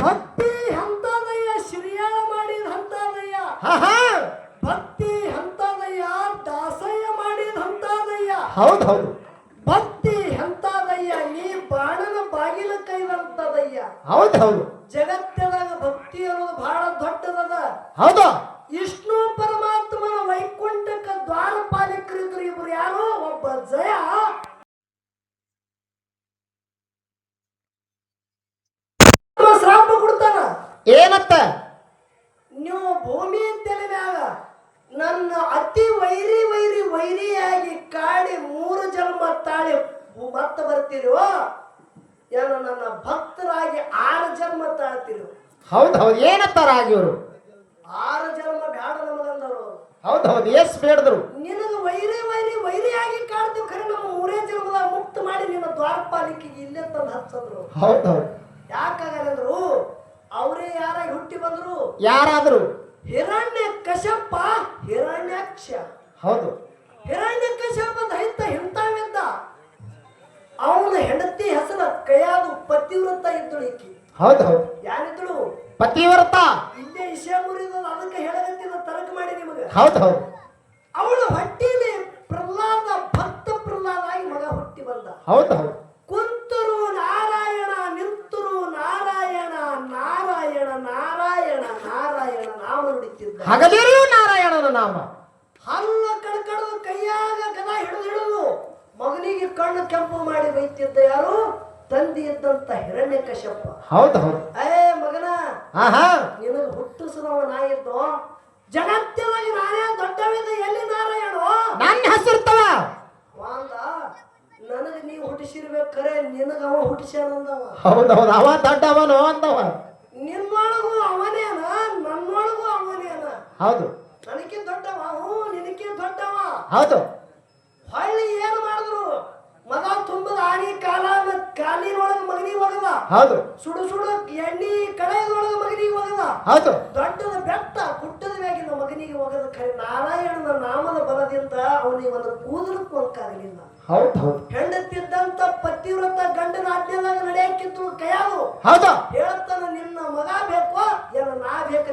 ಭಕ್ತಿ ಹಂತದಯ್ಯ ಶ್ರೀಯಾಳ ಮಾಡಿದ ಹಂತದಯ್ಯ ಭಕ್ತಿ ಹಂತದಯ್ಯ ದಾಸಯ್ಯ ಮಾಡಿದ ಹಂತದಯ್ಯ ಹೌದು ಹೌದು. ಭಕ್ತಿ ಹಂತದಯ್ಯ ನೀ ಬಾಣನ ಬಾಗಿಲ ಕೈದಂತದಯ್ಯ ಹೌದು ಹೌದು. ಜಗತ್ತಿನಾಗ ಭಕ್ತಿ ಅನ್ನೋದು ಬಹಳ ದೊಡ್ಡದದ. ಹೌದಾ. ಇಷ್ಟು ನನ್ನ ಅತಿ ವೈರಿ ವೈರಿ ವೈರಿಯಾಗಿ ಕಾಡಿ ಮೂರು ಜನ್ಮ ತಾಳಿ ಮತ್ತ ಬರ್ತೀರೋ? ಏನು ನನ್ನ ಭಕ್ತರಾಗಿ ಆರು ಜನ್ಮ ತಾಳ್ತಿರು? ಹೌದು ಹೌದು ಏನತ್ತಾರ ಆಗಿವ್ರು ಆರು ಜನ್ಮ ಬೇಡ ನಮಗಂದವರು ಹೌದು ಹೌದು ಎಸ್ ಬೇಡದ್ರು. ನಿನಗ ವೈರಿ ವೈರಿ ವೈರಿಯಾಗಿ ಕಾಡ್ತೀವಿ ಖರೆ ನಮ್ಮ ಮೂರೇ ಜನ್ಮದಾಗ ಮುಕ್ತ ಮಾಡಿ ನಿಮ್ಮ ದ್ವಾರಪಾಲಿಕೆಗೆ ಇಲ್ಲೇ ತಂದು ಹಚ್ಚಂದ್ರು. ಹೌದು ಹೌದು. ಯಾಕಾಗಲ್ಲಂದ್ರು ಅವರೇ ಯಾರಾಗಿ ಹುಟ್ಟಿ ಬಂದ್ರು? ಯಾರಾದ್ರು? ಹಿರಣ್ಯ ಕಶಪ್ಪ ಹಿರಣ್ಯಾಕ್ಷ. ಹೌದು. ಹಿರಣ್ಯ ಕಶ್ಯಪ ದೈತ ಹಿಂತಾವಿದ್ದ ಅವನ ಹೆಂಡತಿ ಹೆಸರು ಕೈಯಾದು ಪತಿವ್ರತ ಇದ್ದಳು ಈಕಿ. ಹೌದು ಹೌದು. ಯಾರಿದ್ದಳು? ಪತಿವ್ರತ? ಇಲ್ಲೇ ವಿಷಯ ಮುರಿದ ಅದಕ್ಕೆ ಹೇಳಗತ್ತಿನ ತರಕ ಮಾಡಿ ನಿಮಗೆ. ಹೌದು ಹೌದು. ಅವಳ ಹೊಟ್ಟಿಲಿ ಪ್ರಹ್ಲಾದ ಭಕ್ತ ಪ್ರಹ್ಲಾದ ಆಗಿ ಮಗ ಹುಟ್ಟಿ ಬಂದ. ಹೌದು ಹೌದು ಕುಂತರು ನಾರಾಯಣ ನಿಂತರು ನಾರಾಯಣ ನಾರಾಯಣ ನಾರಾಯಣ ನಾರಾಯಣ ನಾಮ ಹಗಲಿರುಳು ನಾರಾಯಣನ ನಾಮ. ಹಲ್ಲ ಕಡ್ಕಡದು ಕೈಯಾಗ ಗದ ಹಿಡಿದು ಹಿಡಿದು ಮಗನಿಗೆ ಕಣ್ಣು ಕೆಂಪು ಮಾಡಿ ಬೈತಿದ್ದ ಯಾರು? ತಂದಿ ಇದ್ದಂತ ಹಿರಣ್ಯ ಕಶ್ಯಪ. ಹೌದು ಹೌದು. ಏ ಮಗನ ನಿನಗ ಹುಟ್ಟಿಸಿದವ ನಾ ಇದ್ದು ಜಗತ್ತಿನಾಗ ನಾನೇ ದೊಡ್ಡವಿದ್ದ ಎಲ್ಲಿ ನಾರಾಯಣ? ನನ್ನ ಹೆಸರ್ತವ ವಾಂದ ನನಗ ನೀವು ಹುಟ್ಟಿಸಿರ್ಬೇಕು ಕರೆ ನಿನಗ ಅವ ಹುಟ್ಟಿಸ್ಯಾನಂದವ ಹೌದು ಹೌದು ಅವ ದೊಡ್ಡವನು ಅಂದವ. ನಿನ್ನೊಳಗೂ ಹೌದು. ನನಗೆ ದೊಡ್ಡವ ಹ್ಞೂ ನಿನಕ್ಕೆ ದೊಡ್ಡವ. ಹೌದು. ಹೊಳ್ಳಿ ಏನು ಮಾಡಿದ್ರು? ಮಗ ತುಂಬದ ಆಗಿ ಕಾಲ ಕಾಲಿನೊಳಗ ಮಗನಿಗೆ ಒಗದ. ಹೌದು. ಸುಡು ಸುಡು ಎಣ್ಣಿ ಕಡೆಯದೊಳಗೆ ಮಗನಿಗೆ ಹೋಗದ ಹೌದು. ದೊಡ್ಡದ ಬೆಟ್ಟ ಗುಡ್ಡದ ಮ್ಯಾಗಿನ ಮಗನಿಗೆ ಒಗದ. ಖರೆ ನಾರಾಯಣನ ನಾಮದ ಬಲದಿಂದ ಅವನಿಗೆ ಒಂದು ಕೂದಲು ಕೊಂಕಾಗಲಿಲ್ಲ. ಹೌದು ಹೌದು. ಹೆಂಡತಿದ್ದಂತ ಪತಿವ್ರತ ಗಂಡನ ಆಜ್ಞೆದಾಗ ನಡೆಯಕ್ಕಿತ್ತು ಕೈಯಾವು ಹೌದು. ಹೇಳ್ತಾನ ನಿನ್ನ ಮಗ ಬೇಕೋ? ಏನ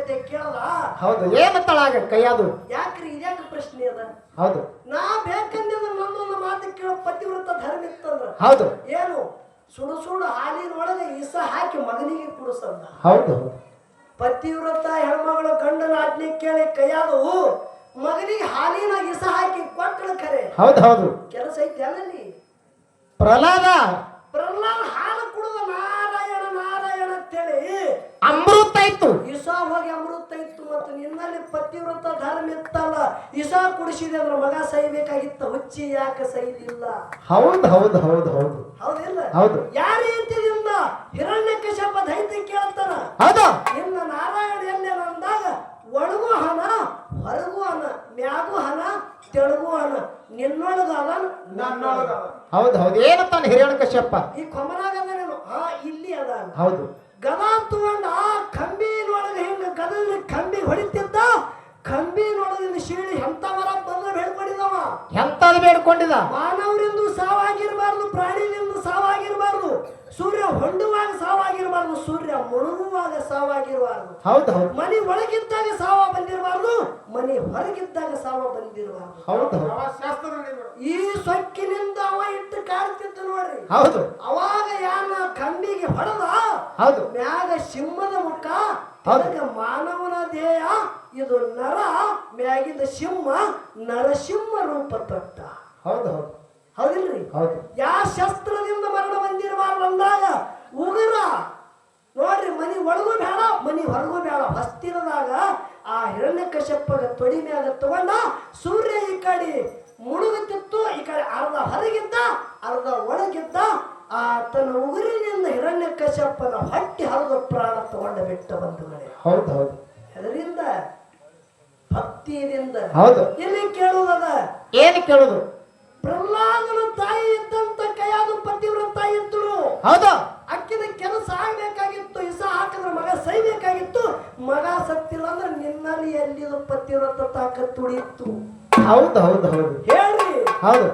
ಬೇಕಂತೆ ಹೌದು ಏನು ತಳಾಗ ಕೈಯಾದು. ಯಾಕ್ರಿ ಇದ್ಯಾಕ ಪ್ರಶ್ನೆ ಅದ? ಹೌದು. ನಾ ಬೇಕಂದ್ರೆ ನನ್ನೊಂದು ಮಾತು ಕೇಳೋ ಪತಿವ್ರತ ಧರ್ಮ ಇತ್ತಂದ್ರ? ಹೌದು. ಏನು ಸುಡು ಸುಡು ಹಾಲಿನೊಳಗೆ ಇಸ ಹಾಕಿ ಮಗನಿಗೆ ಕುಡಿಸಂದ? ಹೌದು ಹೌದು. ಪತಿವ್ರತ ಹೆಣ್ಮಗಳು ಗಂಡನ ಆಜ್ಞೆ ಕೇಳಿ ಕೈಯಾದು ಮಗನಿಗೆ ಹಾಲಿನ ಇಸ ಹಾಕಿ ಕೊಟ್ಟಳು ಖರೆ. ಹೌದು ಹೌದು. ಕೆಲಸ ಐತಿ ಅಲ್ಲಿ ಪ್ರಹ್ಲಾದ. ಪ್ರಹ್ಲಾದ ಹಾಲು ಕುಡಿದ ನಾರಾಯಣ ನಾರಾಯಣ ಅಂತೇಳಿ ಅಮೃತ ಇತ್ತು. ಹೋಗಿ ಅಮೃತ ಇತ್ತು ಮತ್ತು ನಿನ್ನಲ್ಲಿ ಪತಿವ್ರತ ಧರ್ಮ ಇತ್ತಲ್ಲ ಇಸ ಕುಡಿಸಿದೆ ಅಂದ್ರೆ ಮಗ ಸೈಬೇಕಾಗಿತ್ತ ಹುಚ್ಚಿ ಯಾಕೆ ಸೈಲಿಲ್ಲ ಹೌದು ಹೌದು ಹೌದು ಹೌದು. ಹೌದಿಲ್ಲ? ಹೌದು. ಯಾರ ರೀತಿಯಿಂದ ಹಿರಣ್ಯ ಕಶಪ ದೈತ್ಯ ಕೇಳ್ತಾನ? ಹೌದು. ನಿನ್ನ ನಾರಾಯಣ ಎಲ್ಲಿ ಅಂದಾಗ ಒಳಗೂ ಹಣ ಹೊರಗು ಹಣ ಮ್ಯಾಗೂ ಹಣ ತೆಳಗು ಹಣ ನಿನ್ನೊಳಗ ನನ್ನೊಳಗ. ಹೌದು ಹೌದು. ಏನಪ್ಪ ಹಿರಣ್ಯ ಕಶಪ್ಪ ಕಶ್ಯಪ್ಪ ಈ ಹಾ ಇಲ್ಲಿ ಅದ ಹೌದು. ಗದಾ ತಗೊಂಡ ಆ ಕಂಬಿನೊಳಗೆ ಕಂಬಿ ಹೊಡಿತಿದ್ದ? ಕಂಬಿನೊಳಗಿಂದ ಶೀಳಿ ಎಂತ ಮರ ಬಂದ್ರೆ ಬೇಡ್ಕೊಂಡಿದವ ಎಂತ ಬೇಡ್ಕೊಂಡಿದ ಮಾನವರಿಂದ ಸಾವಾಗಿರಬಾರ್ದು ಪ್ರಾಣಿಯಿಂದ ಸಾವಾಗಿರಬಾರ್ದು ಸೂರ್ಯ ಹೊಂಡುವಾಗ ಸಾವಾಗಿರಬಾರ್ದು ಸೂರ್ಯ ಮುಳುಗುವಾಗ ಸಾವಾಗಿರಬಾರ್ದು. ಹೌದು ಹೌದು. ಮನೆ ಒಳಗಿದ್ದಾಗ ಸಾವ ಬಂದಿರಬಾರ್ದು ಮನೆ ಹೊರಗಿದ್ದಾಗ ಸಾವ ಬಂದಿರಬಾರ್ದು. ಹೌದು ಹೌದು. ಈ ಸೊಕ್ಕಿನಿಂದ ಅವ ಇಟ್ಟು ಕಾಡ್ತಿದ್ದ ನೋಡ್ರಿ. ಹೌದು. ಅವಾಗ ಯಾನ ಕಂಬಿಗೆ ಹೊಡೆದ? ಹೌದು. ಮ್ಯಾಗ ಸಿಂಹದ ಮುಖ ಕೆಳಗ ಮಾನವನ ದೇಹ ಇದು ನರ ಮ್ಯಾಗಿಂದ ಸಿಂಹ ನರಸಿಂಹ ರೂಪ ತತ್ತ ಹೌದು ಹೌದು. ಹೌದಿಲ್ರಿ? ಹೌದು. ಯಾ ಶಸ್ತ್ರದಿಂದ ಮರಣ ಬಂದಿರಬಾರ್ದು ಅಂದಾಗ ಉಗುರ ನೋಡ್ರಿ ಮನಿ ಒಳಗೂ ಬೇಡ ಮನಿ ಹೊರಗೂ ಬೇಡ. ಹಸ್ತಿರದಾಗ ಆ ಹಿರಣ್ಯ ಕಶ್ಯಪ್ಪಗ ತೊಡಿ ಮ್ಯಾಗ ತಗೊಂಡ ಸೂರ್ಯ ಈ ಕಡೆ ಮುಳುಗುತ್ತಿತ್ತು ಈ ಕಡೆ ಅರ್ಧ ಹೊರಗಿದ್ದ ಅರ್ಧ ಒಳಗಿದ್ದ ಆ ತನ್ನ ಉಗುರಿನಿಂದ ಹಿರಣ್ಯ ಕಶ್ಯಪ್ಪನ ಹೊಟ್ಟೆ ಹರಿದು ಪ್ರಾಣ ತಗೊಂಡ ಬಿಟ್ಟ ಬಂಧುಗಳೇ ಹೌದು ಹೌದು. ಅದರಿಂದ ಭಕ್ತಿಯಿಂದ. ಹೌದು. ಇಲ್ಲಿ ಕೇಳುವುದದ ಏನು ಕೇಳುದು ಪ್ರಹ್ಲಾದನ ತಾಯಿ ಇದ್ದಂತ ಕೈಯಾದ ಪತಿವ್ರತ ಇದ್ದಳು ಹೌದು. ಅಕ್ಕಿನ ಕೆಲಸ ಆಗ್ಬೇಕಾಗಿತ್ತು ಇಸ ಹಾಕಿದ್ರೆ ಮಗ ಸೈಬೇಕಾಗಿತ್ತು. ಮಗ ಸತ್ತಿಲ್ಲ ಅಂದ್ರೆ ನಿನ್ನಲ್ಲಿ ಎಲ್ಲಿದು ಪತಿವ್ರತ ತಾಕತ್ತು ಉಳಿಯಿತ್ತು ಹೌದು ಹೌದು ಹೌದು. ಹೇಳ್ರಿ. ಹೌದು.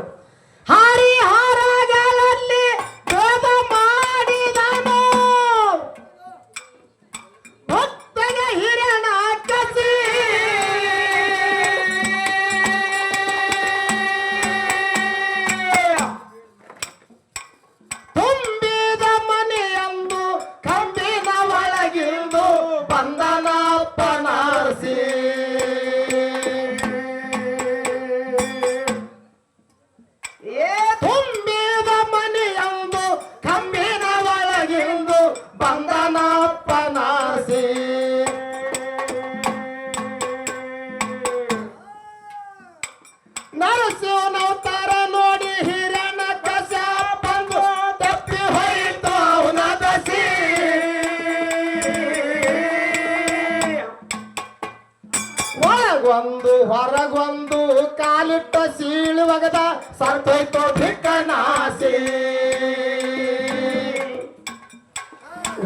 ಹೊರಗೊಂದು ಕಾಲಿಟ್ಟ ಸೀಳುವಗದ ಸರ್ತೋಯ್ತು ಭಿಕ್ಕನಾಸಿ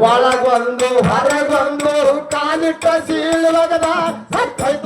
ಒಳಗೊಂದು ಹೊರಗೊಂದು ಕಾಲಿಟ್ಟ ಸೀಳುವಗದ ಸತ್ತೋಯ್ತು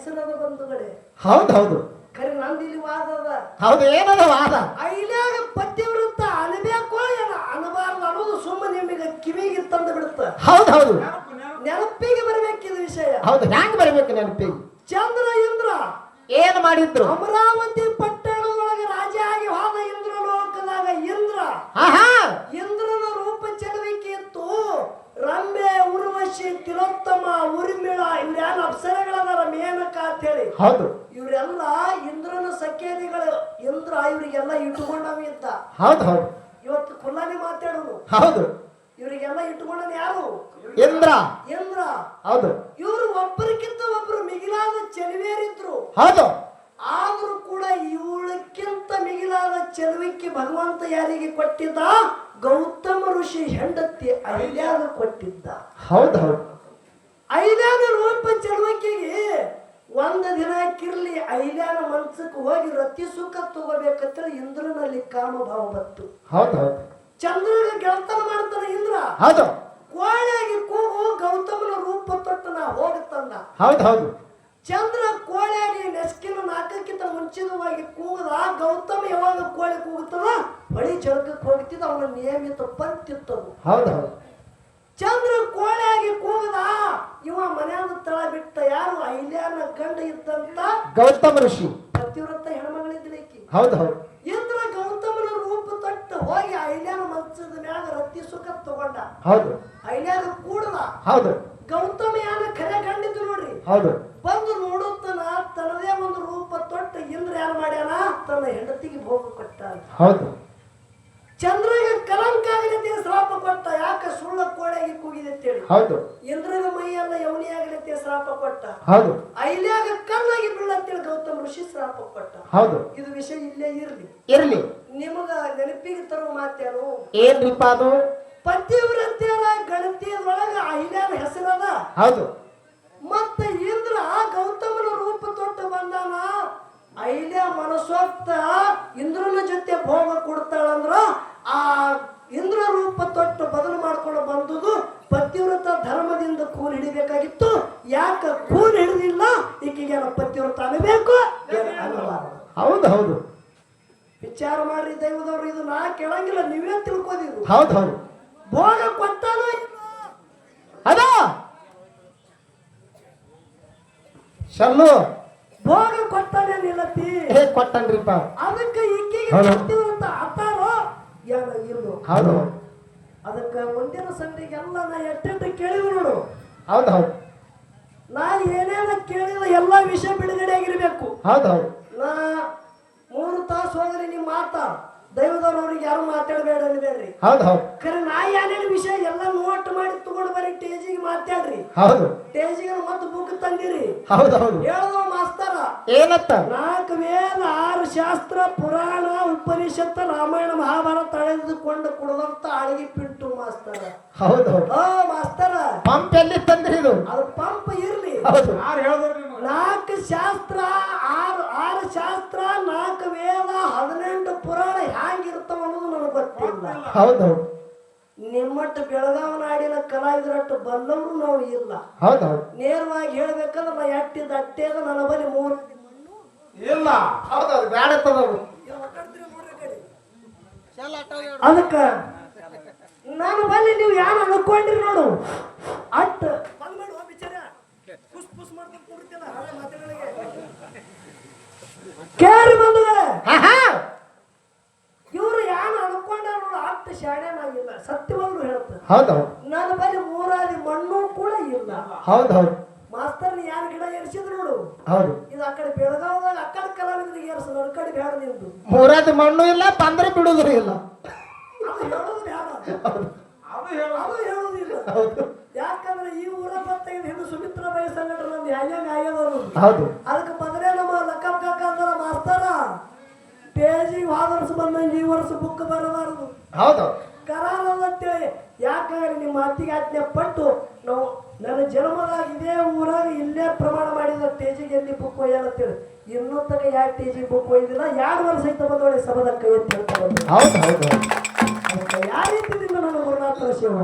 ಹೆಸರದ ಬಂಧುಗಳೇ. ಹೌದು ಹೌದು. ಖರೆ ನಂದು ಇಲ್ಲಿ ವಾದ ಅದ. ಹೌದು ಏನದ ವಾದ? ಐಲ್ಯಾಗ ಪತಿವೃತ್ತ ಅನಬೇಕು ಏನ ಅನಬಾರದು ಅನ್ನೋದು ಸುಮ್ಮನೆ ನಿಮಗೆ ಕಿವಿಗೆ ತಂದು ಬಿಡುತ್ತ. ಹೌದು ಹೌದು. ನೆನಪಿಗೆ ಬರಬೇಕಿದ ವಿಷಯ. ಹೌದು ಹ್ಯಾಂಗ ಬರಬೇಕು ನೆನಪಿಗೆ? ಚಂದ್ರ ಇಂದ್ರ. ಏನ್ ಮಾಡಿದ್ರು? ಅಮರಾವತಿ ಪಟ್ಟಣದೊಳಗೆ ರಾಜ ಆಗಿ ಹೋದ ಇಂದ್ರ ಲೋಕದಾಗ ಇಂದ್ರ ಆಹಾ ಇಂದ್ರನ ರೂಪ ಚೆಲುವಿಕೆ ಇತ್ತು ರಂಬೆ ಉರ್ವಶಿ ತಿಲೋತ್ತಮ ಉರ್ಮಿಳ ಇವ್ರ್ಯಾರು ಅಪ್ಸರೆಗಳದಾರ ಮೇನಕ ಅಂತ ಹೇಳಿ ಹೌದು. ಇವರೆಲ್ಲ ಇಂದ್ರನ ಸಖ್ಯಾದಿಗಳು ಇಂದ್ರ ಇವರಿಗೆಲ್ಲ ಇಟ್ಟುಕೊಂಡವ ಅಂತ. ಹೌದು ಹೌದು. ಇವತ್ತು ಖುಲ್ಲಾನೆ ಮಾತಾಡೋನು. ಹೌದು. ಇವರಿಗೆಲ್ಲ ಇಟ್ಟುಕೊಂಡನ ಯಾರು? ಇಂದ್ರ. ಇಂದ್ರ. ಹೌದು. ಇವರು ಒಬ್ಬರಿಗಿಂತ ಒಬ್ಬರು ಮಿಗಿಲಾದ ಚೆಲುವೇರಿದ್ರು. ಹೌದು. ಆದ್ರೂ ಕೂಡ ಇವಳಕ್ಕಿಂತ ಮಿಗಿಲಾದ ಚೆಲುವಿಕೆ ಭಗವಂತ ಯಾರಿಗೆ ಕೊಟ್ಟಿದ್ದ? ಗೌತಮ ಋಷಿ ಹೆಂಡತಿ ಐಲ್ಯಾಗ ಕೊಟ್ಟಿದ್ದ. ಹೌದು ಹೌದು. ಐಲ್ಯಾನ ರೂಪ ಚೆಲುವಿಕೆಗೆ ಒಂದ ದಿನ ಕಿರ್ಲಿ ಐಲ್ಯಾನ ಮನ್ಸಕ್ಕೆ ಹೋಗಿ ರತಿ ಸುಖ ತಗೋಬೇಕಂತೇಳಿ ಇಂದ್ರನಲ್ಲಿ ಕಾಮಭಾವ ಬಂತು. ಚಂದ್ರನಿಗೆ ಗೆಳತನ ಮಾಡ್ತಾನೆ ಇಂದ್ರ. ಹೌದು. ಕೋಳೆಯಾಗಿ ಕೂಗು ಗೌತಮನ ರೂಪ ತೊಟ್ಟು ನಾ ಹೋಗುತ್ತಂದ ಹೌದು ಹೌದು. ಚಂದ್ರ ಕೋಳಿಯಾಗಿ ನೆಸ್ಕಿನ ನಾಕಕ್ಕಿಂತ ಮುಂಚಿತವಾಗಿ ಕೂಗದ ಗೌತಮ ಯಾವಾಗ ಕೋಳಿ ಕೂಗುತ್ತದ ಬಳಿ ಜಳಕಕ್ಕೆ ಹೋಗ್ತಿದ್ದ ಅವನ ನಿಯಮಿತ ಪಂತಿತ್ತದು ಹೌದು ಹೌದು. ಚಂದ್ರ ಕೋಳಿಯಾಗಿ ಕೂಗದ ಇವ ಮನೆಯ ತಳ ಐಲ್ಯಾನ ಗಂಡ ಇದ್ದಂತ ಗೌತಮ ಋಷಿ. ಪತಿವ್ರತ ಹೆಣ್ಮಗಳಿದ್ಲಿಕ್ಕಿ ಹೌದು ಹೌದು. ಇಂದ್ರ ಗೌತಮನ ರೂಪ ತೊಟ್ಟು ಹೋಗಿ ಐಲ್ಯಾನ ಮಂಚದ ಮ್ಯಾಗ ರತ್ತಿ ಸುಖ ತಗೊಂಡ. ಹೌದು. ಐಲ್ಯಾಗ ಕೂಡದ ಹೌದು. ಗೌತಮ ಯಾನ ಖರೆ ಕಂಡಿದ್ದು ನೋಡ್ರಿ. ಹೌದು. ಬಂದು ನೋಡುತ್ತನ ತನ್ನದೇ ಒಂದು ರೂಪ ತೊಟ್ಟು ಇಂದ್ರ ಯಾರು ಮಾಡ್ಯಾನ? ತನ್ನ ಹೆಂಡತಿಗೆ ಭೋಗ ಕೊಟ್ಟ ಹೌದು. ಚಂದ್ರಗೆ ಕಲಂಕ ಆಗಲಿ ಶ್ರಾಪ ಕೊಟ್ಟ ಸುಳ್ಳ ಕೋಳೆಗೆ ಕೂಗಿದೆ ಅಂತೇಳಿ ಹೌದು. ಇಂದ್ರನ ಮೈಯೆಲ್ಲ ಯವನಿ ಆಗಲತ್ತೆ ಶ್ರಾಪ ಕೊಟ್ಟ ಹೌದು. ಐಲ್ಯಾಗ ಕಲ್ಲಾಗಿ ಬೀಳತ್ತೇಳಿ ಗೌತಮ ಋಷಿ ಶ್ರಾಪ ಕೊಟ್ಟ ಹೌದು. ಇದು ವಿಷಯ ಇಲ್ಲೇ ಇರಲಿ. ಇರ್ಲಿ. ನಿಮಗ ನೆನಪಿಗೆ ತರುವ ಮಾತೇನು? ಏನ್ರಿಪ್ಪ ಅದು ಪತಿವ್ರತ್ಯರ ಗಣತಿಯದೊಳಗ ಐಲ್ಯಾನ ಹೆಸರದ. ಹೌದು. ಮತ್ತೆ ಇಂದ್ರ ಗೌತಮನ ರೂಪ ತೊಟ್ಟು ಬಂದಾನ. ಐಲ್ಯ ಮನಸ್ಸೊತ್ತ ಇಂದ್ರನ ಜೊತೆ ಭೋಗ ಕೊಡ್ತಾಳಂದ್ರ ಆ ಬದಲು ಮಾಡ್ಕೊಂಡು ಬಂದುದು ಪತಿವ್ರತ ಧರ್ಮದಿಂದ ಕೂಲ್ ಹಿಡಿಬೇಕಾಗಿತ್ತು. ಯಾಕ ಕೂಲ್ ಹಿಡಿದಿಲ್ಲ? ಈಕೆಗೆ ಪತಿವ್ರತ ಅನ್ನಬೇಕು ಹೌದು ಹೌದು. ವಿಚಾರ ಮಾಡ್ರಿ ದೈವದವ್ರು ಇದು ನಾ ಕೇಳಂಗಿಲ್ಲ ನೀವೇ ತಿಳ್ಕೋದಿರು. ಹೌದು ಹೌದು. ಭೋಗ ಕೊಟ್ಟಾನು? ಅದ? ಶಲ್ಲು. ಭೋಗ ಕೊಟ್ಟಾನೆ ನಿಲ್ಲತಿ ಹೇ ಕೊಟ್ಟನ್ರಿಪ್ಪ? ಅದಕ್ಕೆ ಈಕೆಗೆ. ಪತಿವ್ರತ ಅತ್ತಾರೋ ಏನ ಇರ್ಬೋದು. ಹೌದು. ಅದಕ್ಕೆ ಮುಂದಿನ ಸಂಧಿಗೆಲ್ಲ ನಾ ಎಟ್ಟೆಟ್ಟು ಕೇಳಿದ್ರು ನೋಡು. ಹೌದು ಹೌದು. ನಾ ಏನೇನ ಕೇಳಿದ ಎಲ್ಲ ವಿಷಯ ಬಿಡುಗಡೆ ಆಗಿರ್ಬೇಕು ಹೌದು ಹೌದು. ನಾ ಮೂರು ತಾಸು ಹೋದ್ರೆ ನಿಮ್ಮ ಮಾತ ದೈವದವ್ರವ್ರಿಗೆ ಯಾರು ಮಾತಾಡಬೇಡ ಅನ್ಬೇಡ್ರಿ ಹೌದು ಹೌದು. ಖರೆ ನಾ ಏನೇನು ವಿಷಯ ಎಲ್ಲ ನೋಟ್ ಮಾಡಿ ತಗೊಂಡು ಬರೀ ಟೇಜಿಗೆ ಮಾತಾಡ್ರಿ. ಹೌದು. ಟೇಜಿಗೆ ಮತ್ತೆ ಬುಕ್ ತಂದಿರಿ. ಹೌದು ಹೌದು. ಹೇಳದವ ಮಾಸ್ತರ. ಏನತ್ತ? ನಾಲ್ಕು ವೇದ ಆರು ಶಾಸ್ತ್ರ ಪುರಾಣ ಉಪನಿಷತ್ ರಾಮಾಯಣ ಮಹಾಭಾರತ ಅಳೆದುಕೊಂಡು ಕುಡದಂತ ಅಳಗಿ ಪಿಂಟು ಮಾಸ್ತರ. ಹೌದು ಹೌದು. ಮಾಸ್ತರ. ಪಂಪ್ ಎಲ್ಲಿ ತಂದ್ರಿ ಇದು? ಅದು ಪಂಪ್ ಇರ್ಲಿ. ಹೌದು. ನಾಲ್ಕು ಶಾಸ್ತ್ರ ಆರು ಆರು ಶಾಸ್ತ್ರ ನಾಲ್ಕು ವೇದ ಹದಿನೆಂಟು ಪುರಾಣ ಗೊತ್ತಿಲ್ಲ ಹೌದು. ಹೌದು ನಿಮ್ಮಟ್ಟು ಬೆಳಗಾವಿ ನಾಡಿನ ಕಲಾವಿದರಟ್ಟು ಬಂದವರು ನಾವು ಇಲ್ಲ. ಹೌದು. ಹೌದು ನೇರವಾಗಿ ಹೇಳ್ಬೇಕಂದ್ರೆ ನಾ ಎಟ್ಟಿದ್ದ ಅಟ್ಟೇದ ನನ್ನ ಬಳಿ ಮೂರು ಇಲ್ಲ. ಹೌದು ಹೌದು ಬ್ಯಾಡ ತಗೋದು ಅದಕ್ಕ ನಾನು ಬಲ್ಲಿ ನೀವು ಯಾರು ಅನ್ಕೊಂಡ್ರಿ ನೋಡು. ಅಟ್ಟ. ಕೇಳಿ ಬಂಧುಗಳೇ ಆಹಾ ಇವರು ಯಾರು ಅನ್ಕೊಂಡ್ರ ನೋಡು ಅಟ್ ಶಾಣೆನಾಗಿಲ್ಲ ಹೇಳುತ್ತೆ. ಹೌದು. ನನ್ನ ಬಳಿ ಮೂರಾದಿ ಮಣ್ಣು ಕೂಡ ಇಲ್ಲ. ಹೌದು ಹೌದು. ಮಾಸ್ತರ್ ಯಾರು ಗಿಡ ಏರಿಸಿದ್ರು ನೋಡು. ಹೌದು. ಇದು ಆ ಕಡೆ ಬೆಳಗಾವದಾಗ ಆ ಕಡೆ ಕಲಾವಿದರಿಗೆ ಏರ್ಸ ನನ್ನ ಕಡೆ ಬೇಡ ನಿಂದು. ಮೂರಾದಿ ಮಣ್ಣು ಇಲ್ಲ ತಂದ್ರೆ ಬಿಡುದ್ರು ಇಲ್ಲ. ಅದು ಹೇಳೋದು ಬೇಡ. ಅದು ಅದು ಹೇಳೋದಿಲ್ಲ. ಹೌದು. ಯಾಕಂದ್ರೆ ಈ ಊರ ಬತ್ತಾಗಿದ ಹೆಣ್ಣು ಸುಮಿತ್ರ ಬೈ ಸಂಘಟನೆ ನಮ್ದು ಹ್ಯಾಂಗ ಆಗ್ಯದವರು ಹೌದು. ಅದಕ್ಕೆ ಬದಲೇ ನಮ್ಮ ಲಕ್ಕ ಕಾಕ ಅಂತಾರ ಮಾಸ್ತರ ಪೇಜಿ ಹೋದ ವರ್ಷ ಬಂದಂಗೆ ಈ ವರ್ಷ ಬುಕ್ ಬರಬಾರದು. ಹೌದು. ಕರಾರ ಅಂತೇಳಿ ಯಾಕಂದ್ರೆ ನಿಮ್ಮ ಅತ್ತಿಗೆ ಆಜ್ಞೆ ಪಟ್ಟು ನಾವು ನನ್ನ ಜನ್ಮದಾಗ ಇದೇ ಊರಾಗ ಇಲ್ಲೇ ಪ್ರಮಾಣ ಮಾಡಿದ ಟೇಜಿಗೆ ಎಲ್ಲಿ ಬುಕ್ ಒಯ್ಯಲ್ಲ ಅಂತೇಳಿ. ಇನ್ನೂ ತನಕ ಯಾವ ಟೇಜಿಗೆ ಬುಕ್ ಒಯ್ದಿಲ್ಲ ಎರಡು ವರ್ಷ ಐತ ಬಂದೊಳ್ಳೆ ಸಭದ ಕೈ ಹೇಳ್ತಾರೆ ಹೇಳ್ತಾ ಬಂದ್ರು. ಹೌದು ಹೌದು ಹೌದು. ಅದಕ್ಕೆ ಯಾವ ರೀತಿಯಿಂದ ನನ್ನ ಗುರುನಾಥನ ಶಿವ?